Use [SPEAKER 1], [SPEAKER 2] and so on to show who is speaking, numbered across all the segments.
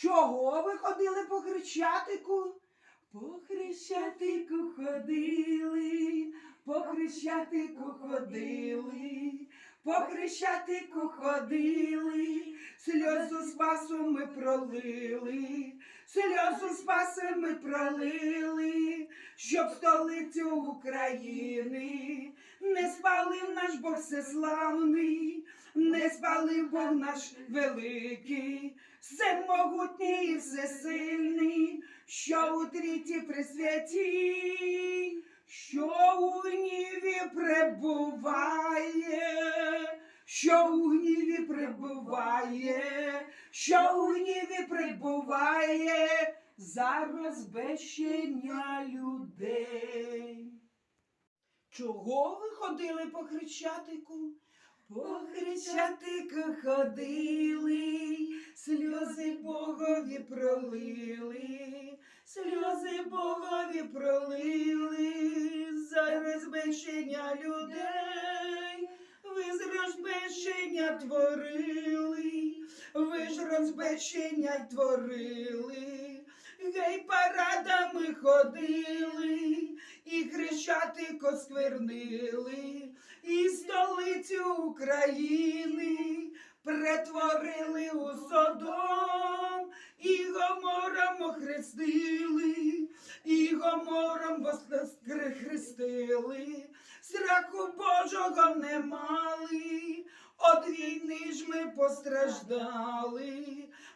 [SPEAKER 1] Чого ви ходили по хрещатику? По хрещатику ходили, по хрещатику ходили, по хрещатику ходили, сльозу спасу ми пролили, сльозу спасу ми пролили, щоб столицю України не спалив наш Бог всеславний, не спалив Бог наш великий, всемогутній і всесильний, що у тріті присвяті, що у гніві пребуває, що у гніві пребуває, що у гніві пребуває за розбещення людей. Чого ви ходили по хрещатику? По хрещатику ходили, сльози Богові пролили, сльози Богові пролили за розбещення людей. Ви з розбещення творили, ви ж розбещення творили, гей парадами ходили, і хрещатико сквернили, і столицю України претворили у Содом, і гомором охрестили, і гомором воскресили, страху Божого не мали, от війни ж ми постраждали,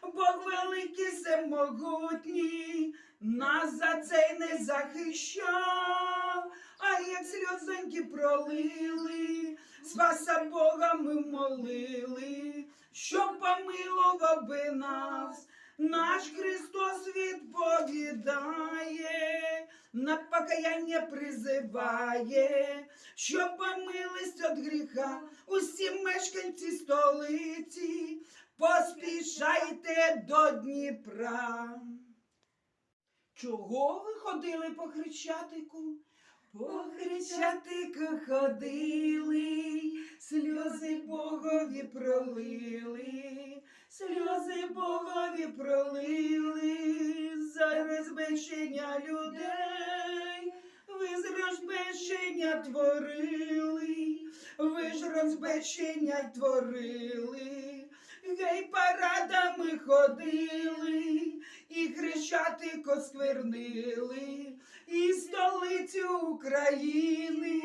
[SPEAKER 1] Бог великий всемогутній, нас за це не захищав, а як сльозоньки пролили, спаса Бога ми молили, щоб помилував би нас. Наш Христос відповідає, на покаяння призиває, щоб помились від гріха усі мешканці столиці, поспішайте до Дніпра. Чого ви ходили по хрещатику? По хрещатику ходили, сльози Богові пролили, Богові пролили за розбещення людей. Ви з розбещення творили, ви ж розбещення творили, гей парадами ходили, і хрещатико сквернили, і столицю України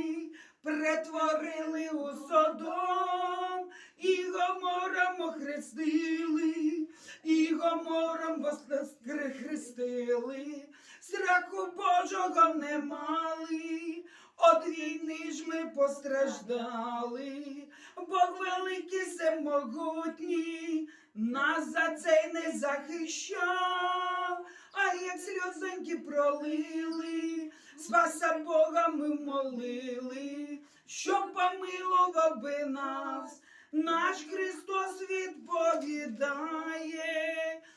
[SPEAKER 1] претворили у Содом, і гомором охрестили, і гомором воскресили, страху Божого не мали, от війни ж ми постраждали, Бог великий всемогутній, нас за це не захищав, а як сльозоньки пролили, спаса Бога ми молили, щоб помилував би нас. Наш Христос відповідає,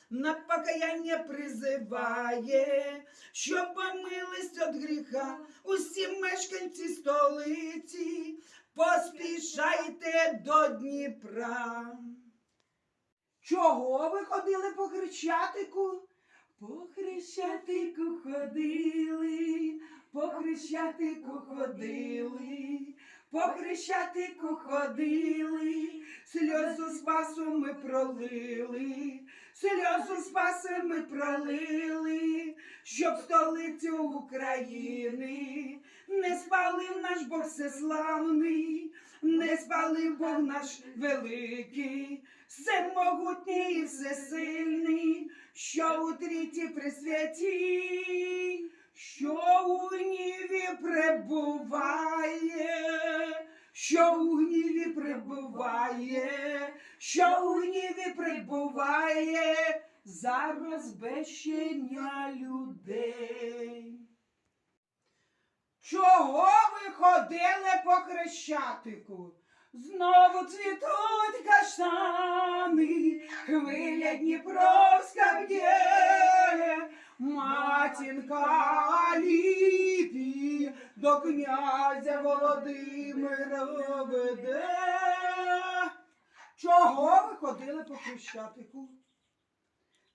[SPEAKER 1] на покаяння призиває, щоб помились від гріха усі мешканці столиці, поспішайте до Дніпра. Чого ви ходили по хрещатику? По хрещатику ходили, по хрещатику ходили, по хрещатику ходили, сльозу спасу ми пролили, сльозу спасу ми пролили, щоб столицю України не спалив наш Бог всеславний, не спалив Бог наш великий, всемогутній і всесильний, що у тріті присвяті, що у гніві пребуває, що у гніві пребуває, що у гніві пребуває за розбещення людей. Чого ви ходили по хрещатику? Знову цвітуть каштани, хвиля Дніпровська б'є, матінка ліпі до князя Володимира веде. Чого ви ходили по хрещатику?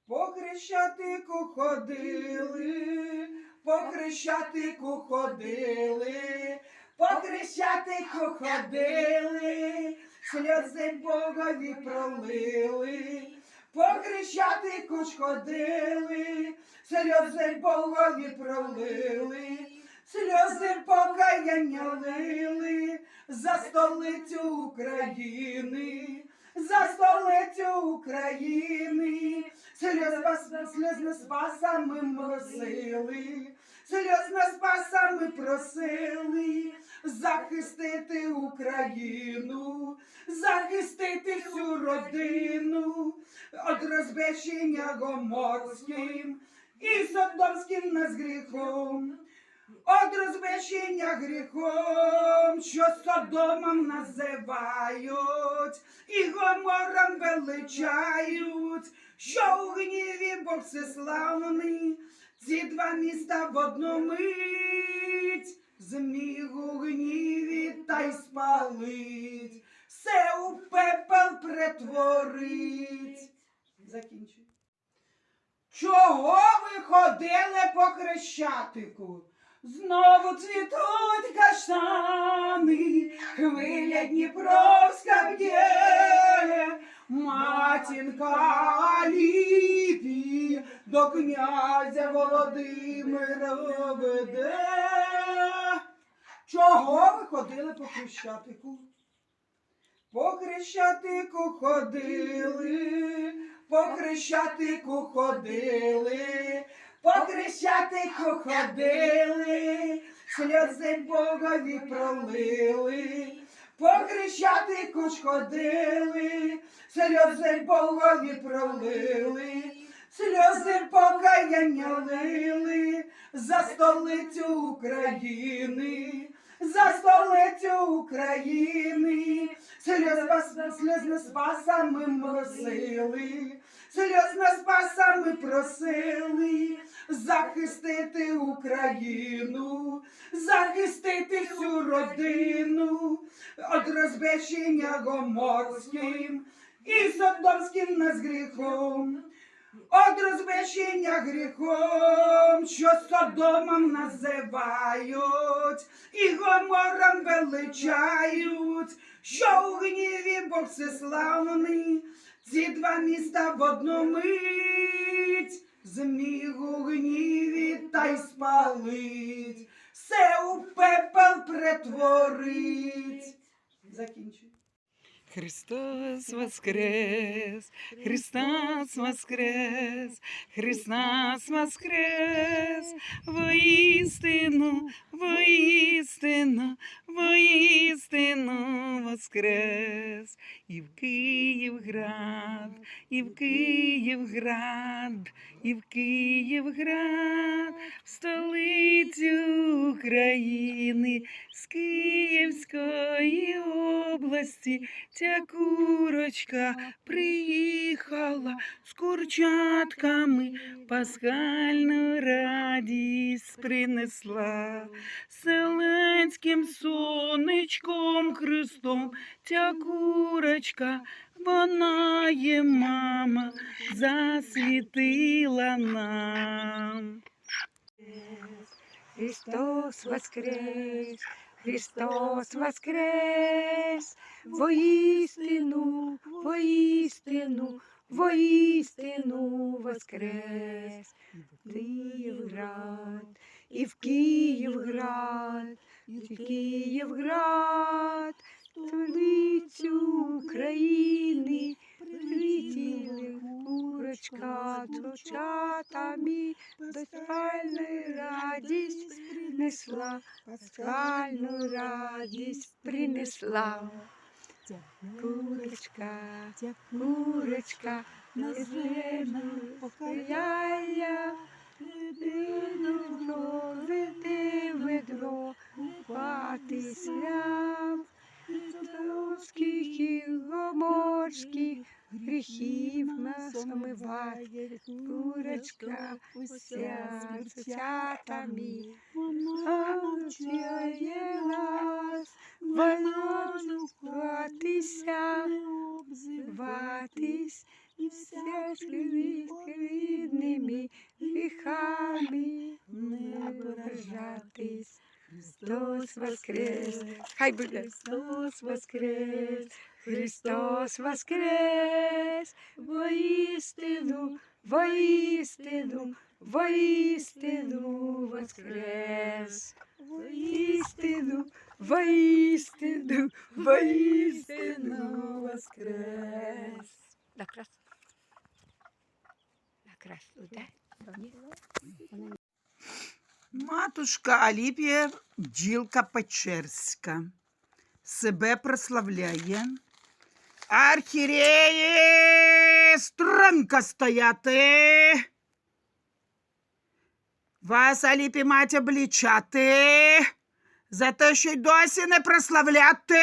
[SPEAKER 1] По хрещатику ходили, по хрещатику ходили, по хрещатику ходили, сльози Богові пролили, по куч ходили, сльози Богові пролили, сльози покаяння лили за столицю України, за столицю України, сльози спасами сльозно просили, сльозно спасами просили захистити Україну, захистити всю родину від розбещення гоморським і содомським нас гріхом. От розбещення гріхом, що Содомом називають, і гомором величають, що у гніві Бог всеславний, ці два міста в одну мить, зміг у гніві та й спалить, все у пепел претворить. Закінчуй. Чого ви ходили по хрещатику? Знову цвітуть каштани, хвиля Дніпровська б'є, матінка ліпі до князя Володимира веде. Чого ви ходили по хрещатику? По хрещатику ходили, по хрещатику ходили, по хрещатику ходили, сльози Богові пролили, по хрещатику ж ходили, сльози Богові пролили, сльози покаяння лили за столицю України, за столицю України, сльозно, спасами просили, сльозно спасами просили захистити Україну, захистити всю родину від розбещення гоморським і содомським нас гріхом. От розбещення гріхом, що Содомом називають, і гомором величають, що у гніві Бог всеславний, ці два міста в одну мить, зміг у гніві та й спалить, все у пепел претворить. Закінчуй.
[SPEAKER 2] Христос воскрес, Христос воскрес, Христос воскрес, воистину, воистину, воистину воскрес, і в Київград, і в Київград, і в Київград, в столицю України, з Київської області. Ця курочка приїхала з курчатками, пасхальну радість принесла. Селенським сонечком Христом ця курочка, вона є мама, засвітила нам.
[SPEAKER 3] Христос воскрес, Христос воскрес, воістину, воістину, воістину воскрес. Київград, і в Київград, і в Київград, столицю України, прилетіли курочка тручатами, пасхальну радість принесла, пасхальну радість принесла. Курочка, курочка, на землю покаяя, людину веди ведро, купатись лям, і гоморських гріхів нас омиває, курочка уся цятами, вона навчає нас, вона зватися, зватись, і вся рідними гріхами не вражатись. Христос воскрес, хай буде Христос воскрес, Христос воскрес, воістину, воістину, воістину воскрес, воістину, воістину, воістину воскрес. Накрас. Накрас, да?
[SPEAKER 1] Матушка Аліпія бджілка Печерська себе прославляє. Архіреї струнко стояти. Вас, Аліпі, мать облічати за те, що й досі не прославляти.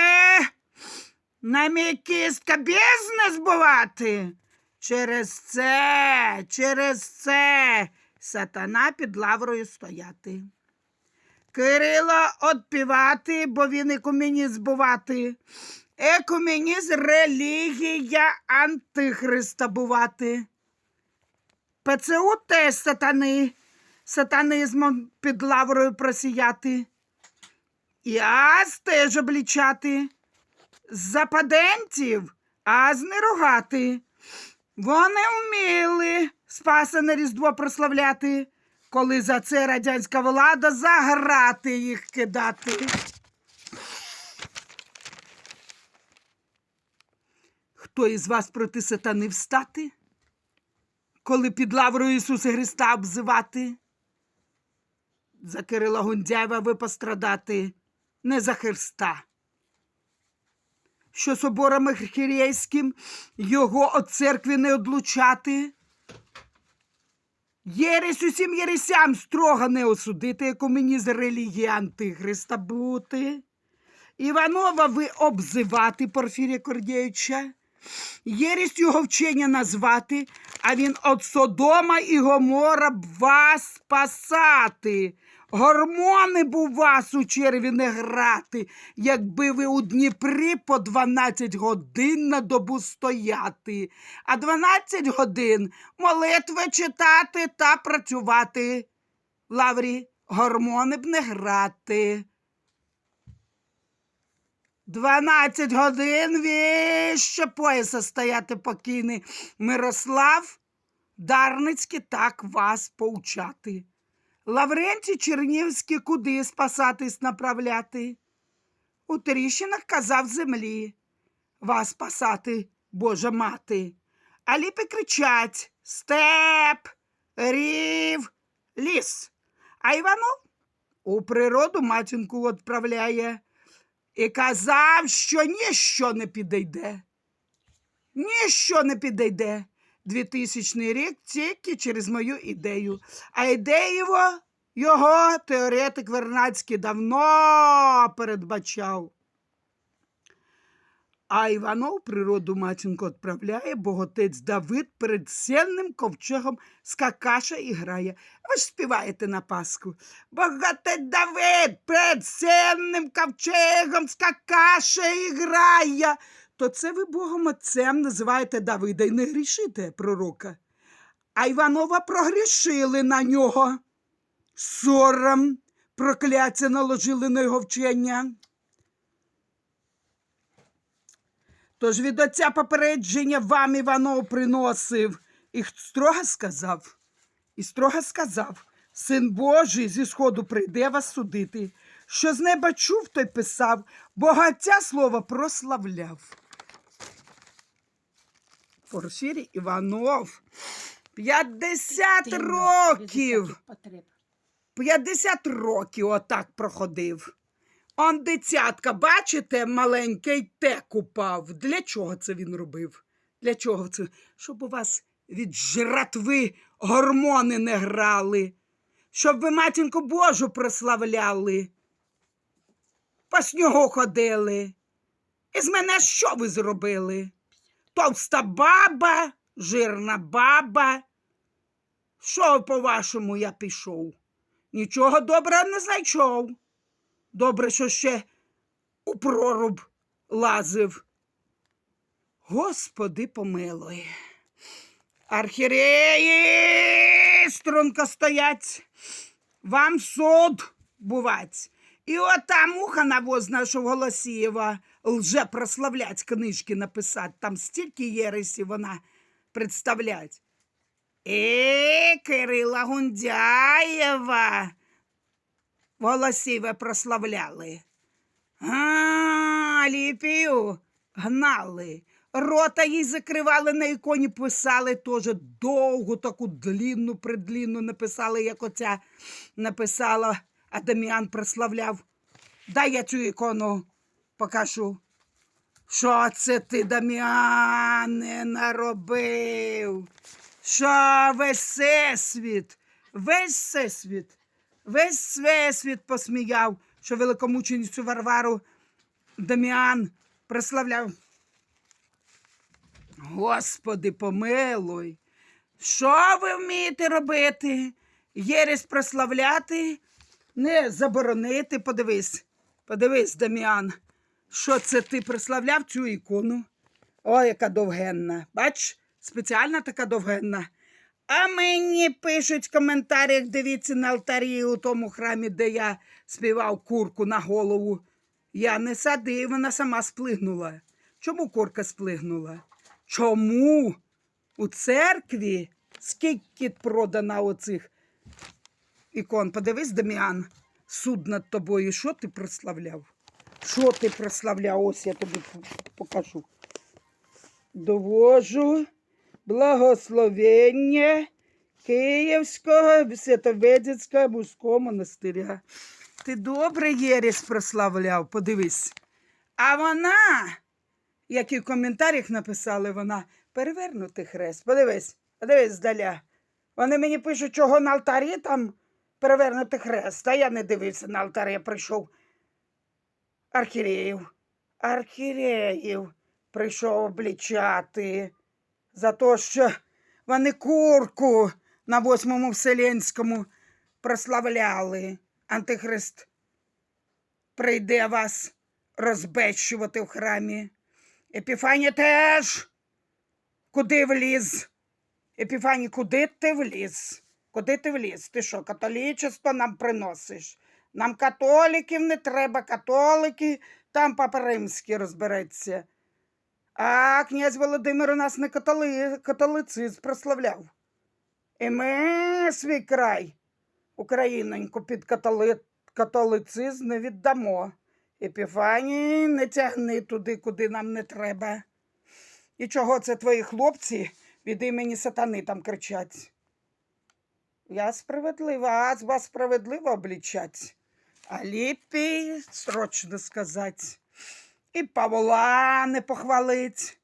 [SPEAKER 1] На мій кістка бізнес збувати. Через це, через це сатана під лаврою стояти. Кирило отпівати, бо він екуменіст бувати. Екуменіст релігія антихриста бувати. ПЦУ теж сатани, сатанизмом під лаврою просіяти. І аз теж облічати. Западенців аз не рогати. Вони вміли спасене Різдво прославляти, коли за це радянська влада заграти їх кидати. Хто із вас проти сатани встати? Коли під лаврою Ісуса Христа обзивати? За Кирила Гундяєва ви пострадати, не за Христа що собором архірейським його від церкви не одлучати. Єресь усім єресям строго не осудити, яку мені з релігії антихриста бути. Іванова ви обзивати Порфірія Кордєвича. єресь його вчення назвати, а він от Содома і Гомора б вас спасати. Гормони б у вас у черві не грати, якби ви у Дніпрі по 12 годин на добу стояти, а 12 годин молитви читати та працювати. Лаврі гормони б не грати. 12 годин віще пояса стояти покійний Мирослав Дарницький так вас поучати. Лаврентій Чернівський куди спасатись направляти? У тріщинах казав землі. Вас спасати, Божа мати. А ліпи кричать степ, рів, ліс. А Іванов у природу матінку відправляє і казав, що ніщо не підійде. Ніщо не підійде. 2000 рік тільки через мою ідею. А ідею його, теоретик Вернацький давно передбачав. А Іванов природу матінку відправляє, бо отець Давид перед сильним ковчегом скакаша і грає. Ви ж співаєте на Пасху. Бо отець Давид перед сильним ковчегом скакаша і грає. То це ви Богом Отцем називаєте Давида і не грішите пророка. А Іванова прогрішили на нього. Сором прокляття наложили на його вчення. Тож від отця попередження вам Іванов приносив і строго сказав, і строго сказав, син Божий зі сходу прийде вас судити. Що з неба чув, той писав, богаття слово прославляв. Порфірій Іванов. 50 років. 50 років отак проходив. Он дитятка, бачите, маленький тек упав. Для чого це він робив? Для чого це? Щоб у вас від жратви гормони не грали, щоб ви матінку Божу прославляли, по снігу ходили. І з мене що ви зробили? Товста баба, жирна баба. Що, по-вашому, я пішов? Нічого доброго не знайшов. Добре, що ще у проруб лазив. Господи помилуй. Архіреї струнко стоять, вам суд бувать. І ота муха навозна, що в Голосієва лже прославлять книжки написати. Там стільки єресів вона представлять. Е, Кирила Гундяєва. Голосіве прославляли. А, Ліпію гнали. Рота їй закривали на іконі, писали теж довгу таку длінну, придлінну написали, як оця написала, а Даміан прославляв. Дай я цю ікону покажу. Що це ти, Даміане, наробив? Що весь всесвіт, весь всесвіт, весь всесвіт посміяв, що великомученицю Варвару Даміан прославляв. Господи, помилуй. Що ви вмієте робити? Єресь прославляти, не заборонити. Подивись, подивись, Даміан, що це ти прославляв цю ікону? О, яка довгенна. Бач, спеціальна така довгенна. А мені пишуть в коментарях, дивіться на алтарі у тому храмі, де я співав курку на голову. Я не садив, вона сама сплигнула. Чому курка сплигнула? Чому у церкві скільки продано оцих ікон? Подивись, Даміан, суд над тобою. Що ти прославляв? Що ти прославляв? Ось я тобі покажу. Довожу благословення Київського Святоведецького мужського монастиря. Ти добре єресь прославляв, подивись. А вона, як і в коментарях написали, вона перевернутий хрест. Подивись, подивись здаля. Вони мені пишуть, чого на алтарі там перевернутий хрест. А я не дивився на алтарі, я прийшов архіреїв. Архіреїв прийшов облічати за те, що вони курку на восьмому Вселенському прославляли. Антихрист прийде вас розбещувати в храмі. Епіфанія теж. Куди вліз? Епіфаній, куди ти вліз? Куди ти вліз? Ти що, католічество нам приносиш? Нам католиків не треба, католики, там папа римський розбереться. А князь Володимир у нас не католи... католицизм прославляв. І ми свій край, Україноньку, під католи... католицизм не віддамо. Епіфанії не тягни туди, куди нам не треба. І чого це твої хлопці від імені сатани там кричать? Я справедлива, а вас справедливо облічать. А ліпі срочно сказать. І Павла не похвалить.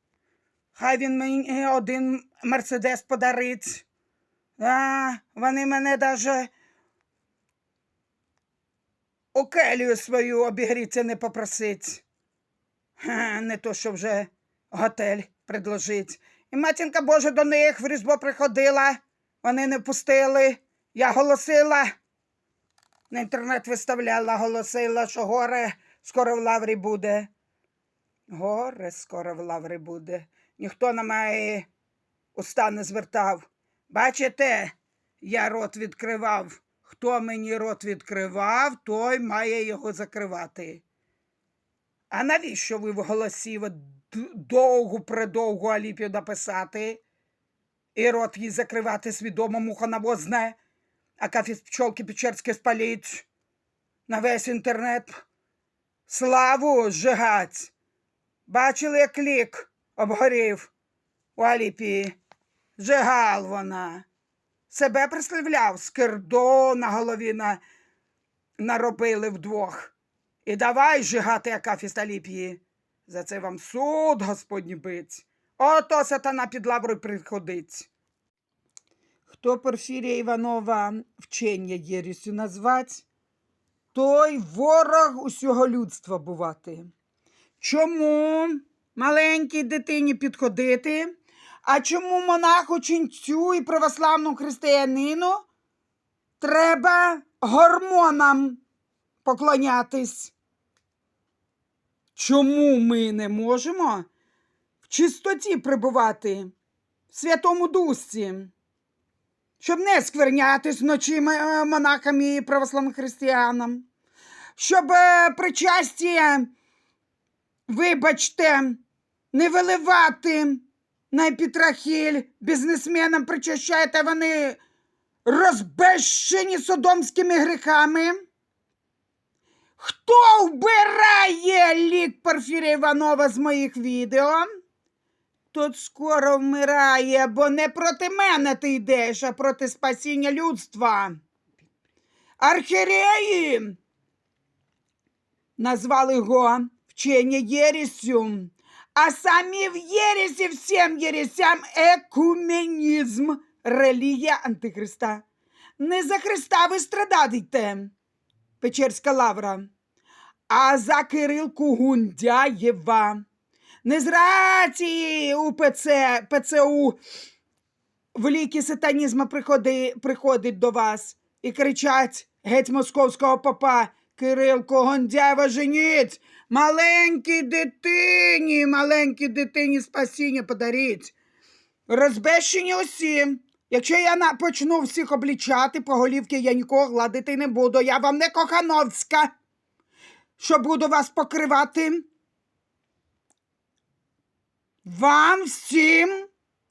[SPEAKER 1] Хай він мені один мерседес подарить. А, вони мене даже у келію свою обігріться не попросить. Ха, не то, що вже готель предложить. І матінка Божа до них в різдво приходила, вони не пустили. Я голосила. На інтернет виставляла, голосила, що горе скоро в лаврі буде. Горе скоро в лаврі буде. Ніхто на мене уста не звертав. Бачите, я рот відкривав. Хто мені рот відкривав, той має його закривати. А навіщо ви в голосі довгу предовгу Аліпію написати? І рот їй закривати свідомо муха а кафіс пчолки печерське спаліть на весь інтернет. Славу зжигать. Бачили, як лік обгорів у Аліпії. Жигал вона. Себе приславляв, скирдо на голові на... наробили вдвох. І давай жигати Акафіст Аліпії. За це вам суд Господній бить. Ото сатана під лаврою приходить. Хто Порфірія Іванова вчення єрісю назвать, той ворог усього людства бувати. Чому маленькій дитині підходити, а чому монаху ченцю і православному християнину треба гормонам поклонятись? Чому ми не можемо в чистоті пребувати? в Святому Дусі, щоб не сквернятись вночі е, монахами і православним християнам, щоб е, причастя, вибачте, не виливати на епітрахіль бізнесменам причащаєте вони розбещені содомськими гріхами. Хто вбирає лік Порфірія Іванова з моїх відео? Тот скоро вмирає, бо не проти мене ти йдеш, а проти спасіння людства. Архіреї назвали його вчення єрісю, а самі в єрісі всім єрісям екуменізм, релігія Антихриста. Не за Христа ви страдайте, Печерська лавра, а за Кирилку Гундяєва. Не з рації УПЦ, ПЦУ в ліки сатанізму приходи, приходить до вас і кричать геть московського попа Кирилко Гондяєва женіть, маленькій дитині, маленькій дитині спасіння подаріть. Розбещені усі. Якщо я почну всіх облічати по голівки, я нікого гладити не буду. Я вам не Кохановська, що буду вас покривати. Вам всім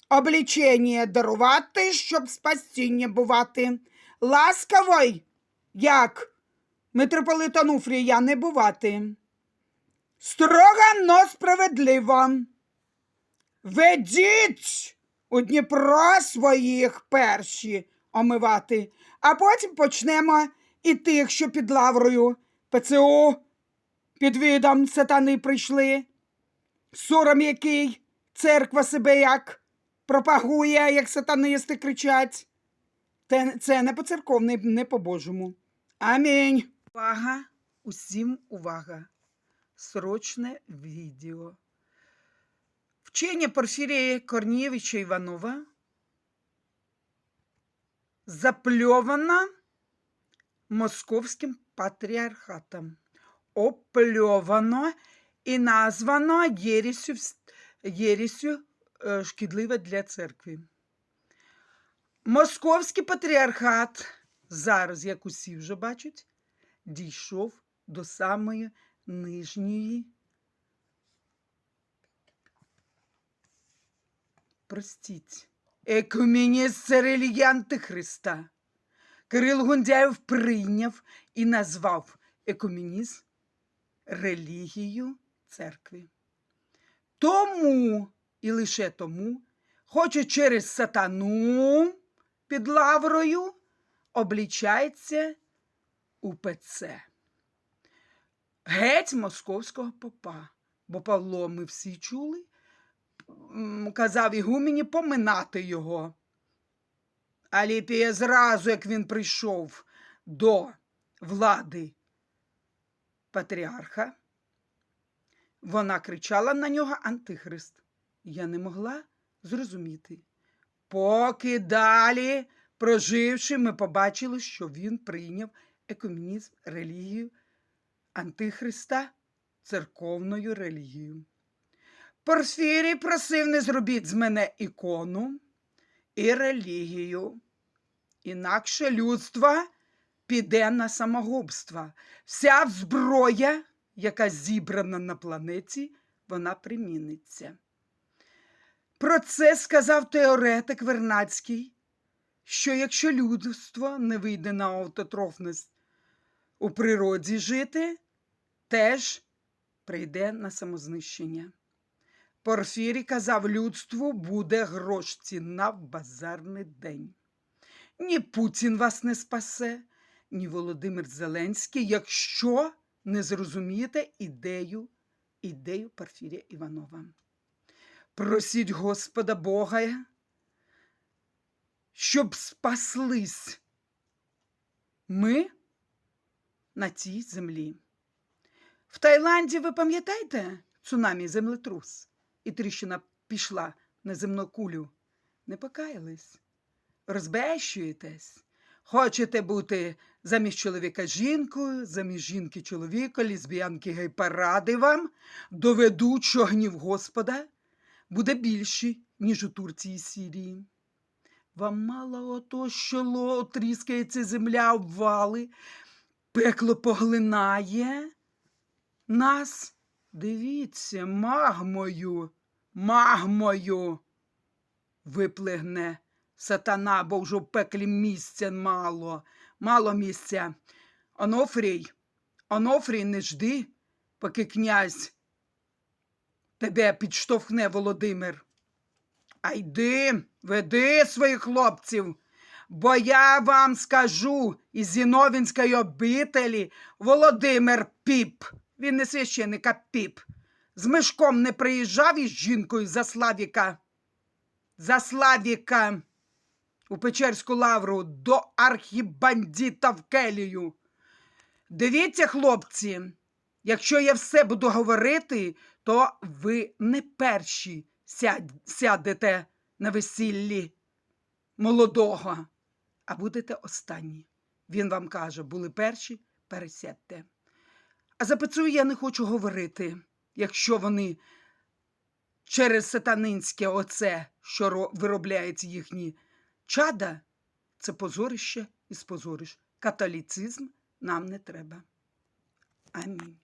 [SPEAKER 1] облічення дарувати, щоб спасіння бувати. Ласковой, як митрополит Ануфрій, не бувати. Строго, но справедливо. Ведіть у Дніпро своїх перші омивати, а потім почнемо і тих, що під лаврою ПЦУ під видом сатани прийшли. Сором який церква себе як пропагує, як сатанисти кричать. Це не по церковне, не по Божому. Амінь. Увага, усім увага. Срочне відео. Вчення Порфірія Корнієвича Іванова запльовано московським патріархатом. Опльовано і названо єрісю, єрісю е, шкідливе для церкви. Московський патріархат зараз, як усі вже бачать, дійшов до самої нижньої. Простіть, екуменіст це релігія Антихриста. Кирил Гундяєв прийняв і назвав екуменізм релігію церкви. Тому і лише тому, хоче через сатану під лаврою, облічається УПЦ. Геть московського попа. Бо Павло ми всі чули, казав Ігумені поминати його. А Ліпія зразу, як він прийшов до влади патріарха, вона кричала на нього Антихрист. Я не могла зрозуміти. Поки далі, проживши, ми побачили, що він прийняв екумінізм, релігію Антихриста церковною релігією. Порфірій просив не зробіть з мене ікону і релігію. Інакше людство піде на самогубство. Вся зброя, яка зібрана на планеті, вона приміниться. Про це сказав теоретик Вернацький, що якщо людство не вийде на автотрофність у природі жити, теж прийде на самознищення. Порфірій казав, людству буде грош ціна в базарний день. Ні Путін вас не спасе, ні Володимир Зеленський, якщо не зрозумієте ідею, ідею Порфірія Іванова. Просіть Господа Бога, щоб спаслись ми на цій землі. В Таїланді, ви пам'ятаєте, цунамі землетрус, і тріщина пішла на земну кулю. Не покаялись, розбещуєтесь. Хочете бути замість чоловіка жінкою, замість жінки чоловіка, лесбіянки гей-паради вам, доведуть, що гнів Господа буде більший, ніж у Турції і Сірії. Вам мало ото, що ло тріскається земля обвали, пекло поглинає нас. Дивіться, магмою, магмою виплигне сатана, бо вже в пеклі місця мало, мало місця. Онофрій, Онофрій, не жди, поки князь тебе підштовхне Володимир. А йди, веди своїх хлопців, бо я вам скажу із Зіновінської обителі Володимир Піп. Він не священик, а піп. З мишком не приїжджав із жінкою за Славіка. За Славіка у Печерську лавру до архібандіта в келію. Дивіться, хлопці, якщо я все буду говорити, то ви не перші сядете на весіллі молодого, а будете останні. Він вам каже, були перші, пересядьте. А за Пецую я не хочу говорити, якщо вони через сатанинське оце, що ро- виробляють їхні чада, це позорище і спозориш. Католіцизм нам не треба. Амінь.